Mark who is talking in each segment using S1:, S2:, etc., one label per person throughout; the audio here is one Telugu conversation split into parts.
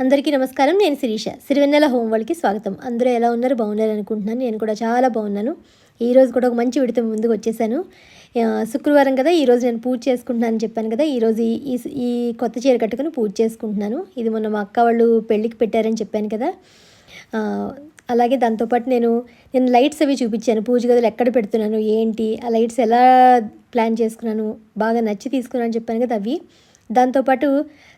S1: అందరికీ నమస్కారం. నేను శిరీష. సిరివెన్నెల హోమ్ వాళ్ళకి స్వాగతం. అందరూ ఎలా ఉన్నారు? బాగున్నారు అనుకుంటున్నాను. నేను కూడా చాలా బాగున్నాను. ఈరోజు కూడా ఒక మంచి విడితో ముందుకు వచ్చేసాను. శుక్రవారం కదా ఈరోజు నేను పూజ చేసుకుంటున్నాను చెప్పాను కదా ఈరోజు ఈ ఈ- కొత్త చీర కట్టుకుని పూజ చేసుకుంటున్నాను. ఇది మొన్న మా అక్క వాళ్ళు పెళ్ళికి పెట్టారని చెప్పాను కదా. అలాగే దాంతోపాటు నేను నేను లైట్స్ అవి చూపించాను. పూజ గదులు ఎక్కడ పెడుతున్నాను ఏంటి ఆ లైట్స్ ఎలా ప్లాన్ చేసుకున్నాను బాగా నచ్చి తీసుకున్నాను చెప్పాను కదా అవి. దాంతోపాటు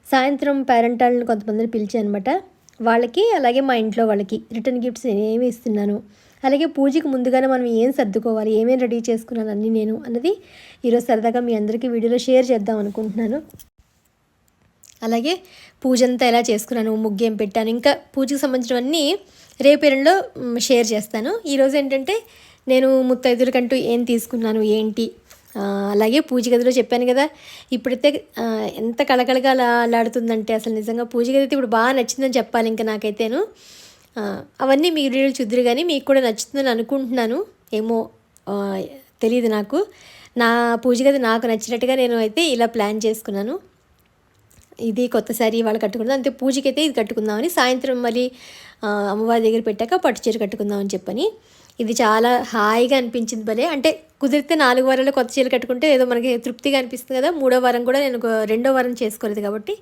S1: సాయంత్రం పేరెంటాలను కొంతమందిని పిలిచాను అనమాట వాళ్ళకి అలాగే మా ఇంట్లో వాళ్ళకి రిటర్న్ గిఫ్ట్స్ నేను ఏమి ఇస్తున్నాను. అలాగే పూజకి ముందుగానే మనం ఏం సర్దుకోవాలి ఏమేమి రెడీ చేసుకున్నాను అన్నీ నేను అన్నది ఈరోజు సరదాగా మీ అందరికీ వీడియోలో షేర్ చేద్దాం అనుకుంటున్నాను. అలాగే పూజ అంతా ఎలా చేసుకున్నాను ముగ్గేం పెట్టాను ఇంకా పూజకు సంబంధించినవన్నీ రేపు ఎరంలో షేర్ చేస్తాను. ఈరోజు ఏంటంటే నేను ముత్తైదులకంటూ ఏం తీసుకున్నాను ఏంటి అలాగే పూజ గదిలో చెప్పాను కదా ఇప్పుడైతే ఎంత కళకళగా అలాడుతుందంటే అసలు నిజంగా పూజ గది అయితే ఇప్పుడు బాగా నచ్చిందని చెప్పాలి ఇంకా నాకైతేను. అవన్నీ మీ వీడియోలు చూద్దరు కానీ మీకు కూడా నచ్చుతుందని అనుకుంటున్నాను. ఏమో తెలియదు నాకు. నా పూజ గది నాకు నచ్చినట్టుగా నేను అయితే ఇలా ప్లాన్ చేసుకున్నాను. ఇది కొత్త శారీ వాళ్ళు కట్టుకుందాం అంతే పూజకైతే ఇది కట్టుకుందామని సాయంత్రం మళ్ళీ అమ్మవారి దగ్గర పెట్టాక పట్టు చీర కట్టుకుందామని చెప్పని. ఇది చాలా హాయిగా అనిపించింది భలే. అంటే కుదిరితే నాలుగు వారాలు కొత్త చీరలు కట్టుకుంటే ఏదో మనకి తృప్తిగా అనిపిస్తుంది కదా. మూడో వారం కూడా నేను రెండో వారం చేసుకోలేదు కాబట్టి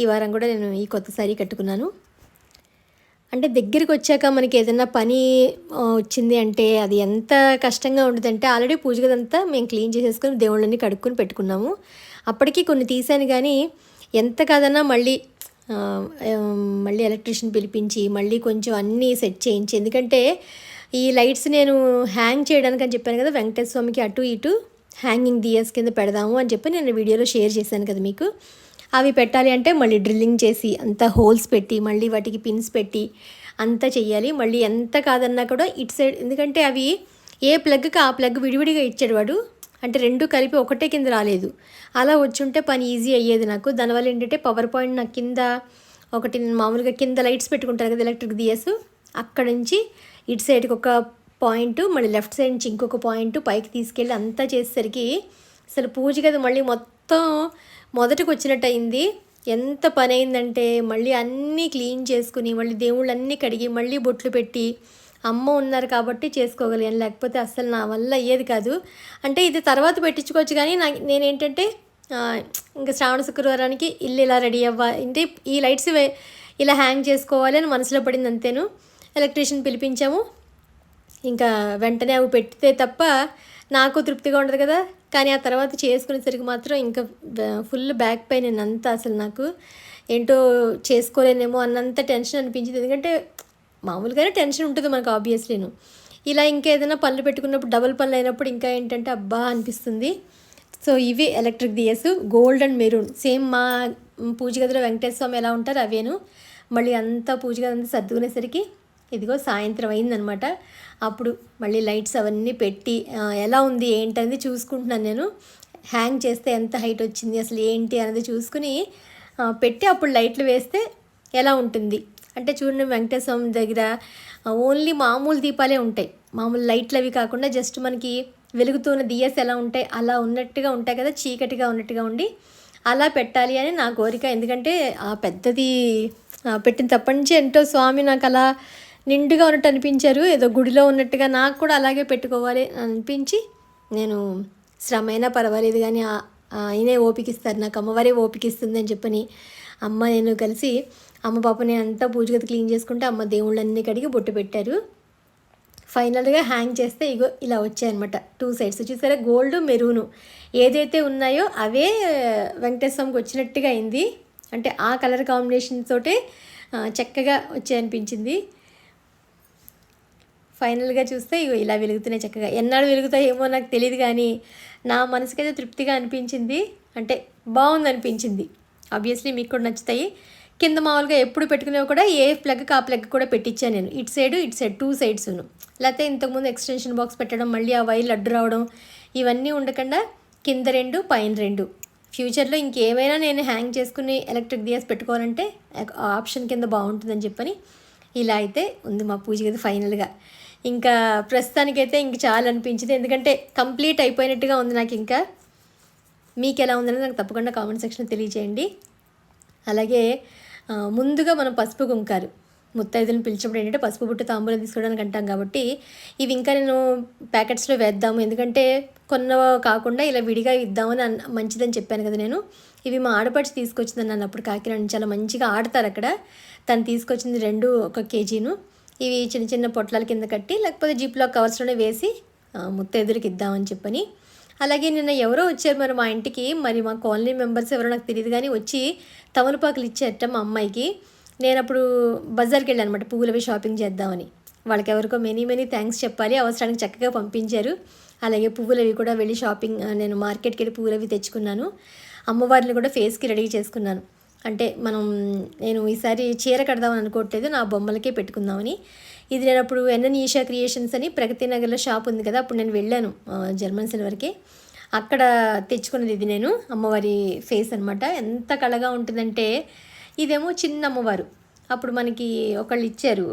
S1: ఈ వారం కూడా నేను ఈ కొత్త శారీ కట్టుకున్నాను. అంటే దగ్గరికి వచ్చాక మనకి ఏదైనా పని వచ్చింది అంటే అది ఎంత కష్టంగా ఉంటుందంటే ఆల్రెడీ పూజ గదంతా మేము క్లీన్ చేసేసుకొని దేవుళ్ళని కడుక్కొని పెట్టుకున్నాము. అప్పటికి కొన్ని తీసాను కానీ ఎంత కాదన్నా మళ్ళీ మళ్ళీ ఎలక్ట్రీషియన్ పిలిపించి మళ్ళీ కొంచెం అన్నీ సెట్ చేయించి ఎందుకంటే ఈ లైట్స్ నేను హ్యాంగ్ చేయడానికి అని చెప్పాను కదా వెంకటేశ్వర స్వామికి అటు ఇటు హ్యాంగింగ్ దియస్ కింద పెడదాము అని చెప్పి నేను వీడియోలో షేర్ చేశాను కదా మీకు. అవి పెట్టాలి అంటే మళ్ళీ డ్రిల్లింగ్ చేసి అంతా హోల్స్ పెట్టి మళ్ళీ వాటికి పిన్స్ పెట్టి అంతా చెయ్యాలి. మళ్ళీ ఎంత కాదన్నా కూడా ఇటు సైడ్ ఎందుకంటే అవి ఏ ప్లగ్కి ఆ ప్లగ్ విడివిడిగా ఇచ్చాడు వాడు. అంటే రెండు కలిపి ఒకటే కింద రాలేదు. అలా వచ్చుంటే పని ఈజీ అయ్యేది నాకు. దానివల్ల ఏంటంటే పవర్ పాయింట్ నాకు కింద ఒకటి నేను మామూలుగా కింద లైట్స్ పెట్టుకుంటారు కదా ఎలక్ట్రిక్ దియస్ అక్కడ నుంచి ఇటు సైడ్కి ఒక పాయింట్ మళ్ళీ లెఫ్ట్ సైడ్ నుంచి ఇంకొక పాయింట్ పైకి తీసుకెళ్ళి అంతా చేసేసరికి అసలు పూజ గది మళ్ళీ మొత్తం మొదటికి వచ్చినట్టు అయింది ఎంత పని అయిందంటే మళ్ళీ అన్నీ క్లీన్ చేసుకుని మళ్ళీ దేవుళ్ళు అన్నీ కడిగి మళ్ళీ బొట్లు పెట్టి అమ్మ ఉన్నారు కాబట్టి చేసుకోగలిగాను. లేకపోతే అస్సలు నా వల్ల అయ్యేది కాదు. అంటే ఇది తర్వాత పెట్టించుకోవచ్చు కానీ నా నేనేంటంటే ఇంకా శ్రావణ శుక్రవారానికి ఇల్లు ఇలా రెడీ అవ్వాలి అంటే ఈ లైట్స్ ఇలా హ్యాంగ్ చేసుకోవాలి అని మనసులో పడింది అంతేను. ఎలక్ట్రీషియన్ పిలిపించాము. ఇంకా వెంటనే అవి పెట్టితే తప్ప నాకు తృప్తిగా ఉండదు కదా. కానీ ఆ తర్వాత చేసుకునేసరికి మాత్రం ఇంకా ఫుల్ బ్యాక్ పెయిన్ అంతా అసలు నాకు. ఏంటో చేసుకోలేనేమో అన్నంత టెన్షన్ అనిపించింది. ఎందుకంటే మామూలుగానే టెన్షన్ ఉంటుంది మనకు ఆబ్వియస్లీను ఇలా ఇంకేదైనా పనులు పెట్టుకున్నప్పుడు డబుల్ పనులు అయినప్పుడు ఇంకా ఏంటంటే అబ్బా అనిపిస్తుంది. సో ఇవి electric diyas gold and maroon same మా పూజ గదిలో వెంకటేశ్వర స్వామి ఎలా ఉంటారో అవేను. మళ్ళీ అంతా పూజ గది అంతా సర్దుకునేసరికి ఇదిగో సాయంత్రం అయిందనమాట. అప్పుడు మళ్ళీ లైట్స్ అవన్నీ పెట్టి ఎలా ఉంది ఏంటనేది చూసుకుంటున్నాను నేను. హ్యాంగ్ చేస్తే ఎంత హైట్ వచ్చింది అసలు ఏంటి అనేది చూసుకుని పెట్టి అప్పుడు లైట్లు వేస్తే ఎలా ఉంటుంది. అంటే చూడండి వెంకటేశ్వర స్వామి దగ్గర ఓన్లీ మామూలు దీపాలే ఉంటాయి. మామూలు లైట్లు అవి కాకుండా జస్ట్ మనకి వెలుగుతున్న దియస్ ఎలా ఉంటాయి అలా ఉన్నట్టుగా ఉంటాయి కదా చీకటిగా ఉన్నట్టుగా ఉండి అలా పెట్టాలి అని నా కోరిక. ఎందుకంటే ఆ పెద్దది పెట్టిన తప్పటి నుంచి ఏంటో స్వామి నాకు అలా నిండుగా ఉన్నట్టు అనిపించారు. ఏదో గుడిలో ఉన్నట్టుగా నాకు కూడా అలాగే పెట్టుకోవాలి అని అనిపించి నేను శ్రమ అయినా పర్వాలేదు కానీ ఆయనే ఓపికిస్తారు. నాకు అమ్మవారే ఓపికిస్తుంది అని చెప్పని అమ్మ నేను కలిసి అమ్మ పాపని అంతా పూజగది క్లీన్ చేసుకుంటే అమ్మ దేవుళ్ళన్నీ కడిగి బొట్టు పెట్టారు. ఫైనల్గా హ్యాంగ్ చేస్తే ఇగో ఇలా వచ్చాయన్నమాట. టూ సైడ్స్ చూసారా? Gold maroon. ఏదైతే ఉన్నాయో అవే వెంకటేశ్వరంకి వచ్చినట్టుగా అయింది. అంటే ఆ కలర్ కాంబినేషన్ తోటే చక్కగా వచ్చాయనిపించింది. ఫైనల్గా చూస్తే ఇగో ఇలా వెలుగుతున్నాయి చక్కగా. ఎన్నాడు వెలుగుతాయేమో నాకు తెలియదు కానీ నా మనసుకైతే తృప్తిగా అనిపించింది. అంటే బాగుంది అనిపించింది ఆబ్వియస్లీ మీకు కూడా నచ్చుతాయి. కింద మామూలుగా ఎప్పుడు పెట్టుకునేవి కూడా ఏ ప్లగ్కి ఆ ప్లగ్ కూడా పెట్టించాను నేను. ఇటు సైడ్ ఇటు సైడ్ టూ సైడ్స్ను. లేకపోతే ఇంతకుముందు ఎక్స్టెన్షన్ బాక్స్ పెట్టడం మళ్ళీ ఆ వైర్లు అడ్డు రావడం ఇవన్నీ ఉండకుండా కింద రెండు పైన రెండు. ఫ్యూచర్లో ఇంకేమైనా నేను హ్యాంగ్ చేసుకుని ఎలక్ట్రిక్ దియాస్ పెట్టుకోవాలంటే ఆ ఆప్షన్ కింద బాగుంటుందని చెప్పని ఇలా అయితే ఉంది మా పూజ గది ఫైనల్గా. ఇంకా ప్రస్తుతానికైతే ఇంక చాలా అనిపించింది ఎందుకంటే కంప్లీట్ అయిపోయినట్టుగా ఉంది నాకు ఇంకా. మీకు ఎలా ఉందని నాకు తప్పకుండా కామెంట్ సెక్షన్ తెలియజేయండి అలాగే ముందుగా మనం పసుపు కుంకారు ముత్తైదులను పిలిచినప్పుడు ఏంటంటే పసుపు బుట్ట తాంబూలం తీసుకోవడానికి అంటాం కాబట్టి ఇవి ఇంకా నేను ప్యాకెట్స్లో వేద్దాము. ఎందుకంటే కొన్న కాకుండా ఇలా విడిగా ఇద్దామని అన్న మంచిదని చెప్పాను కదా నేను. ఇవి మా ఆడపడిచి తీసుకొచ్చిందని నన్ను అప్పుడు కాకినాడ నుంచి చాలా మంచిగా ఆడతారు అక్కడ. తను తీసుకొచ్చింది రెండు ఒక కేజీను. ఇవి చిన్న చిన్న పొట్లాల కింద కట్టి లేకపోతే జిప్లో కవర్స్లోనే వేసి ముత్త ఎదురుకి ఇద్దామని చెప్పని. అలాగే నిన్న ఎవరో వచ్చారు మరి మా ఇంటికి. మరి మా కాలనీ మెంబర్స్ ఎవరో నాకు తెలియదు కానీ వచ్చి తమలపాకులు ఇచ్చారట మా అమ్మాయికి. నేను అప్పుడు బజార్కి వెళ్ళాను అనమాట పువ్వులవి షాపింగ్ చేద్దామని. వాళ్ళకి ఎవరికో మెనీ మెనీ థ్యాంక్స్ చెప్పాలి అవసరానికి చక్కగా పంపించారు. అలాగే పువ్వులవి కూడా వెళ్ళి షాపింగ్ నేను మార్కెట్కి వెళ్ళి పువ్వులవి తెచ్చుకున్నాను. అమ్మవారిని కూడా ఫేస్కి రెడీ చేసుకున్నాను. అంటే మనం నేను ఈసారి చీర కడదామని అనుకోవట్లేదు నా బొమ్మలకే పెట్టుకుందామని. ఇది నేను అప్పుడు ఎన్ఎన్ ఈషా క్రియేషన్స్ అని ప్రగతి నగర్లో షాప్ ఉంది కదా అప్పుడు నేను వెళ్ళాను జర్మన్ సిల్వర్కి. అక్కడ తెచ్చుకున్నది ఇది నేను అమ్మవారి ఫేస్ అనమాట ఎంత కళగా ఉంటుందంటే ఇదేమో చిన్న అమ్మవారు. అప్పుడు మనకి ఒకళ్ళు ఇచ్చారు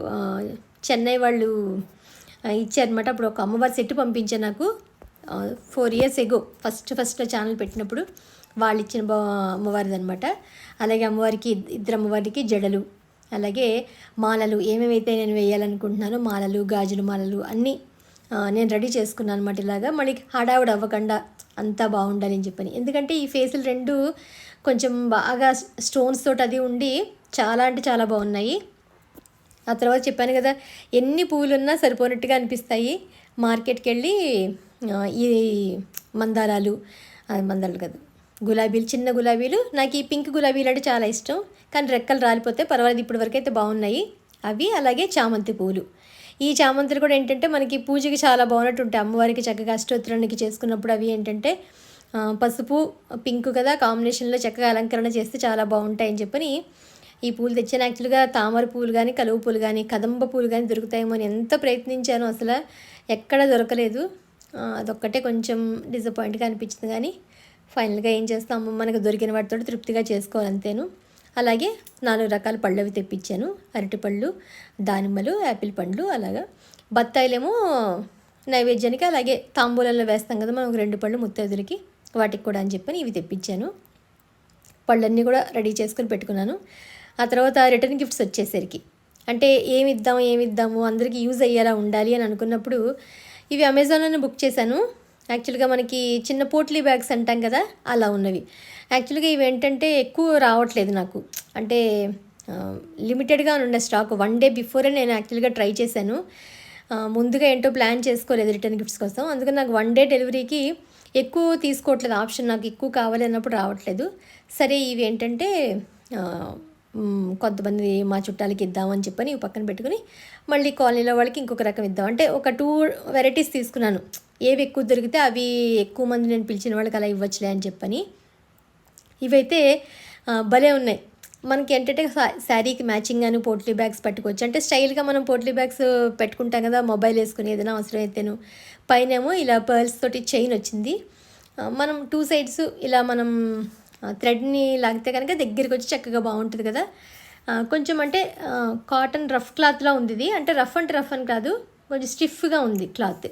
S1: చెన్నై వాళ్ళు ఇచ్చారనమాట అప్పుడు ఒక అమ్మవారి సెట్ పంపించారు నాకు four years ago first first channel పెట్టినప్పుడు. వాళ్ళు ఇచ్చిన బా అమ్మవారిది అనమాట అలాగే అమ్మవారికి ఇద్దరు అమ్మవారికి జడలు అలాగే మాలలు ఏమేమైతే నేను వేయాలనుకుంటున్నానో మాలలు గాజులు మాలలు అన్నీ నేను రెడీ చేసుకున్నాను అనమాట ఇలాగా. మళ్ళీ హడావుడు అవ్వకుండా అంతా బాగుండాలి అని చెప్పని. ఎందుకంటే ఈ ఫేసులు రెండు కొంచెం బాగా స్టోన్స్ తోటి అది ఉండి చాలా అంటే చాలా బాగున్నాయి. ఆ తర్వాత చెప్పాను కదా ఎన్ని పువ్వులు ఉన్నా సరిపోనట్టుగా అనిపిస్తాయి. మార్కెట్కి వెళ్ళి ఈ మందారాలు అది మందారాలు కదా గులాబీలు చిన్న గులాబీలు. నాకు ఈ పింక్ గులాబీలు అంటే చాలా ఇష్టం. కానీ రెక్కలు రాలిపోతే పర్వాలేదు ఇప్పటి వరకు అయితే బాగున్నాయి. అవి అలాగే చామంతి పూలు. ఈ చామంతులు కూడా ఏంటంటే మనకి పూజకి చాలా బాగున్నట్టు ఉంటాయి అమ్మవారికి చక్కగా అష్టోత్తరానికి చేసుకున్నప్పుడు అవి ఏంటంటే పసుపు పింక్ కదా కాంబినేషన్లో చక్కగా అలంకరణ చేస్తే చాలా బాగుంటాయని చెప్పని ఈ పూలు తెచ్చాను. యాక్చువల్గా తామర పూలు కానీ కలువ పూలు కానీ కదంబ పూలు కానీ దొరుకుతాయేమో అని ఎంత ప్రయత్నించానో అసలు ఎక్కడ దొరకలేదు. అదొక్కటే కొంచెం డిసప్పాయింట్గా అనిపించింది కానీ ఫైనల్గా ఏం చేస్తాము మనకు దొరికిన వాటితో తృప్తిగా చేసుకోవాలి అంతేను. అలాగే నాలుగు రకాల పళ్ళు అవి తెప్పించాను. అరటిపళ్ళు దానిమ్మలు యాపిల్ పండ్లు అలాగా. బత్తాయిలేమో నైవేద్యానికి అలాగే తాంబూలంలో వేస్తాం కదా మనం ఒక రెండు పళ్ళు ముత్తైదులకి వాటికి కూడా అని చెప్పని ఇవి తెప్పించాను. పళ్ళన్నీ కూడా రెడీ చేసుకుని పెట్టుకున్నాను. ఆ తర్వాత రిటర్న్ గిఫ్ట్స్ వచ్చేసరికి. అంటే ఏమి ఇద్దాము ఏమి ఇద్దాము అందరికీ యూజ్ అయ్యేలా ఉండాలి అని అనుకున్నప్పుడు ఇవి అమెజాన్లోనే బుక్ చేశాను. యాక్చువల్గా మనకి చిన్న పోట్లీ బ్యాగ్స్ అంటాం కదా అలా ఉన్నవి. యాక్చువల్గా ఇవి ఏంటంటే ఎక్కువ రావట్లేదు నాకు. అంటే లిమిటెడ్గా ఉండే స్టాక్ వన్ డే బిఫోరే నేను యాక్చువల్గా ట్రై చేశాను. ముందుగా ఏంటో ప్లాన్ చేసుకోలేదు రిటర్న్ గిఫ్ట్స్ కోసం. అందుకని నాకు వన్ డే డెలివరీకి ఎక్కువ తీసుకోవట్లేదు. ఆప్షన్ నాకు ఎక్కువ కావాలి అన్నప్పుడు రావట్లేదు. సరే ఇవి ఏంటంటే కొంతమంది మా చుట్టాలకి ఇద్దామని చెప్పని పక్కన పెట్టుకుని మళ్ళీ కాలనీలో వాళ్ళకి ఇంకొక రకం ఇద్దాం. అంటే ఒక టూ వెరైటీస్ తీసుకున్నాను. ఏవి ఎక్కువ దొరికితే అవి ఎక్కువ మంది నేను పిలిచిన వాళ్ళకి అలా ఇవ్వచ్చులే అని చెప్పని. ఇవైతే భలే ఉన్నాయి. మనకి ఏంటంటే శారీకి మ్యాచింగ్ అని పోట్లీ బ్యాగ్స్ పట్టుకోవచ్చు. అంటే స్టైల్గా మనం పోట్లీ బ్యాగ్స్ పెట్టుకుంటాం కదా మొబైల్ వేసుకుని ఏదైనా అవసరం అయితేను పైనేమో ఇలా పర్ల్స్ తోటి చైన్ వచ్చింది. మనం టూ సైడ్స్ ఇలా మనం థ్రెడ్ని లాగితే కనుక దగ్గరికి వచ్చి చక్కగా బాగుంటుంది కదా. కొంచెం అంటే కాటన్ రఫ్ క్లాత్లా ఉంది ఇది. అంటే రఫ్ అంటే రఫ్ అని కాదు కొంచెం స్టిఫ్గా ఉంది క్లాత్.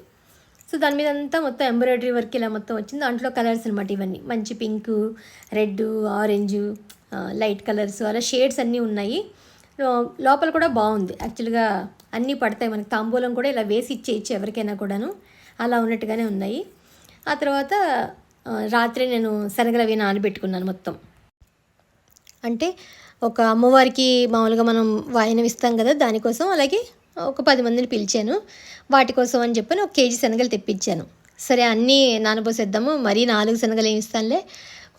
S1: సో దాని మీద అంతా మొత్తం ఎంబ్రాయిడరీ వర్క్ ఇలా మొత్తం వచ్చింది. దాంట్లో కలర్స్ అనమాట ఇవన్నీ. మంచి pink red orange light colours అలా షేడ్స్ అన్నీ ఉన్నాయి. లోపల కూడా బాగుంది. యాక్చువల్గా అన్నీ పడతాయి మనకి. తాంబూలం కూడా ఇలా వేసి ఇచ్చేయచ్చు ఎవరికైనా కూడాను. అలా ఉన్నట్టుగానే ఉన్నాయి. ఆ తర్వాత రాత్రి నేను శనగలు అవి నానబెట్టుకున్నాను మొత్తం. అంటే ఒక అమ్మవారికి మామూలుగా మనం వాయనం ఇస్తాం కదా దానికోసం. అలాగే ఒక పది మందిని పిలిచాను. వాటి కోసం అని చెప్పి ఒక కేజీ శనగలు తెప్పించాను. సరే అన్నీ నానబోసేద్దాము. మరీ నాలుగు శనగలు ఏమి ఇస్తానులే.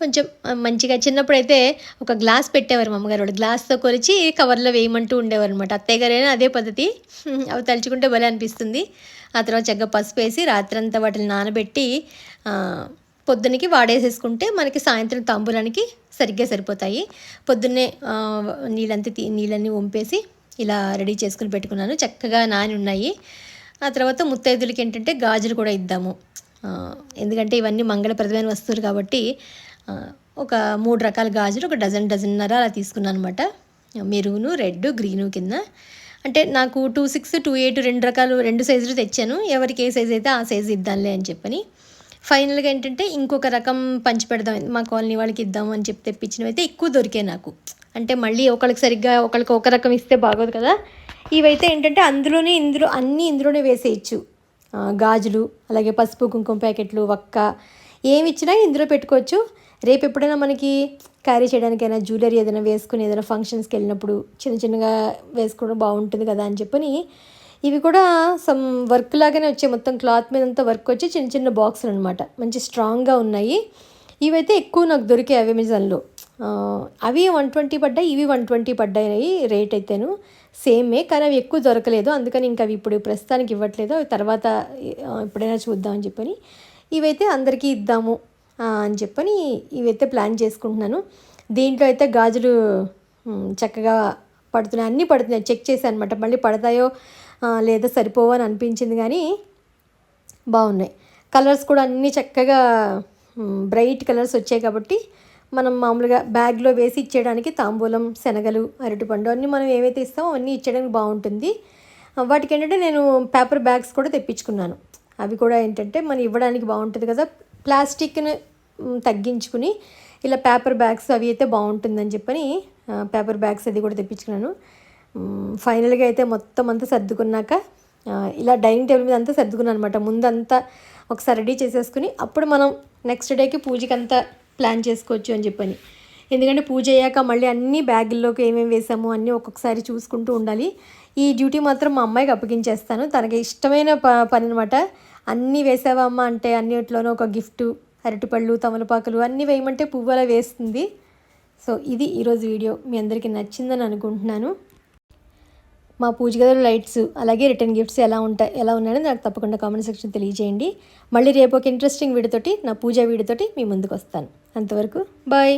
S1: కొంచెం మంచిగా చిన్నప్పుడైతే ఒక గ్లాస్ పెట్టేవారు మా అమ్మగారు. వాళ్ళు గ్లాస్తో కొలిచి కవర్లో వేయమంటూ ఉండేవారు అనమాట అత్తయ్య గారైనా అదే పద్ధతి. అవి తలుచుకుంటే భలే అనిపిస్తుంది. ఆ తర్వాత చక్కగా పసుపు వేసి రాత్రంతా వాటిని నానబెట్టి పొద్దునకి వాడేసేసుకుంటే మనకి సాయంత్రం తాంబూలానికి సరిగ్గా సరిపోతాయి. పొద్దున్నే నీళ్ళంతా తీ నీళ్ళన్నీ వంపేసి ఇలా రెడీ చేసుకుని పెట్టుకున్నాను. చక్కగా నాని ఉన్నాయి. ఆ తర్వాత ముత్తైదులకి ఏంటంటే గాజులు కూడా ఇద్దాము. ఎందుకంటే ఇవన్నీ మంగళప్రదమైన వస్తువులు కాబట్టి ఒక మూడు రకాల గాజులు ఒక డజన్ డజన్నర అలా తీసుకున్నాను అనమాట మెరూను రెడ్ గ్రీను కింద. అంటే నాకు టూ సిక్స్ టూ ఎయిట్ రెండు రకాలు రెండు సైజులు తెచ్చాను. ఎవరికి ఏ సైజు అయితే ఆ సైజు ఇద్దాంలే అని చెప్పని. ఫైనల్గా ఏంటంటే ఇంకొక రకం పంచి పెడదాం. మా కాలనీ వాళ్ళకి ఇద్దాం అని చెప్పి తెప్పించినవి అయితే ఎక్కువ దొరికాయి నాకు. అంటే మళ్ళీ ఒకళ్ళకి సరిగ్గా ఒకళ్ళకి ఒక రకం ఇస్తే బాగోదు కదా. ఇవైతే ఏంటంటే అందులోనే ఇందులో అన్నీ ఇందులోనే వేసేయచ్చు. గాజులు అలాగే పసుపు కుంకుమ ప్యాకెట్లు వక్క ఏమి ఇచ్చినా ఇందులో పెట్టుకోవచ్చు. రేపు ఎప్పుడైనా మనకి క్యారీ చేయడానికైనా జ్యువెలరీ ఏదైనా వేసుకుని ఏదైనా ఫంక్షన్స్కి వెళ్ళినప్పుడు చిన్న చిన్నగా వేసుకోవడం బాగుంటుంది కదా అని చెప్పని ఇవి కూడా సమ్ వర్క్ లాగానే వచ్చాయి. మొత్తం క్లాత్ మీద అంతా వర్క్ వచ్చి చిన్న చిన్న బాక్సులు అనమాట మంచి స్ట్రాంగ్గా ఉన్నాయి. ఇవైతే ఎక్కువ నాకు దొరికాయి అమెజాన్లో. అవి వన్ ట్వంటీ పడ్డాయి ఇవి వన్ ట్వంటీ పడ్డాయి రేట్ అయితేను. సేమే కానీ అవి ఎక్కువ దొరకలేదు. అందుకని ఇంకా అవి ఇప్పుడు ప్రస్తుతానికి ఇవ్వట్లేదు. అవి తర్వాత ఎప్పుడైనా చూద్దామని చెప్పని ఇవైతే అందరికీ ఇద్దాము అని చెప్పని ఇవైతే ప్లాన్ చేసుకుంటున్నాను. దీంట్లో అయితే గాజులు చక్కగా పడుతున్నాయి. అన్నీ పడుతున్నాయి. చెక్ చేశాను అనమాట మళ్ళీ పడతాయో లేదా సరిపోవో అని అనిపించింది కానీ బాగున్నాయి. కలర్స్ కూడా అన్నీ చక్కగా బ్రైట్ కలర్స్ వచ్చాయి కాబట్టి మనం మామూలుగా బ్యాగ్లో వేసి ఇచ్చేయడానికి తాంబూలం శనగలు అరటిపండు అన్నీ మనం ఏవైతే ఇస్తామో అవన్నీ ఇచ్చేయడానికి బాగుంటుంది. వాటికి ఏంటంటే నేను పేపర్ బ్యాగ్స్ కూడా తెప్పించుకున్నాను. అవి కూడా ఏంటంటే మనం ఇవ్వడానికి బాగుంటుంది కదా ప్లాస్టిక్ని తగ్గించుకుని ఇలా పేపర్ బ్యాగ్స్ అవి అయితే బాగుంటుందని చెప్పని పేపర్ బ్యాగ్స్ అది కూడా తెప్పించుకున్నాను. ఫైనల్గా అయితే మొత్తం అంతా సర్దుకున్నాక ఇలా డైనింగ్ టేబుల్ మీద అంతా సర్దుకున్నాను అనమాట ముందంతా ఒకసారి రెడీ చేసేసుకుని అప్పుడు మనం నెక్స్ట్ డేకి పూజకి అంతా ప్లాన్ చేసుకోవచ్చు అని చెప్పని. ఎందుకంటే పూజ అయ్యాక మళ్ళీ అన్ని బ్యాగుల్లోకి ఏమేమి వేసాము అన్నీ ఒక్కొక్కసారి చూసుకుంటూ ఉండాలి. ఈ డ్యూటీ మాత్రం మా అమ్మాయికి అప్పగించేస్తాను. తనకి ఇష్టమైన ప పని అనమాట అన్నీ వేసావా అమ్మ అంటే అన్నిట్లోనూ ఒక గిఫ్ట్ అరటిపళ్ళు తమలపాకులు అన్నీ వేయమంటే పువ్వు అలా వేస్తుంది. సో ఇది ఈరోజు వీడియో. మీ అందరికీ నచ్చిందని అనుకుంటున్నాను. మా పూజ గదిలో లైట్స్ అలాగే రిటర్న్ గిఫ్ట్స్ ఎలా ఉంటాయి ఎలా ఉన్నాయని నాకు తప్పకుండా కామెంట్ సెక్షన్ తెలియజేయండి. మళ్ళీ రేపు ఒక ఇంట్రెస్టింగ్ వీడియోతోటి నా పూజ వీడియోతోటి మీ ముందుకు వస్తాను. అంతవరకు బాయ్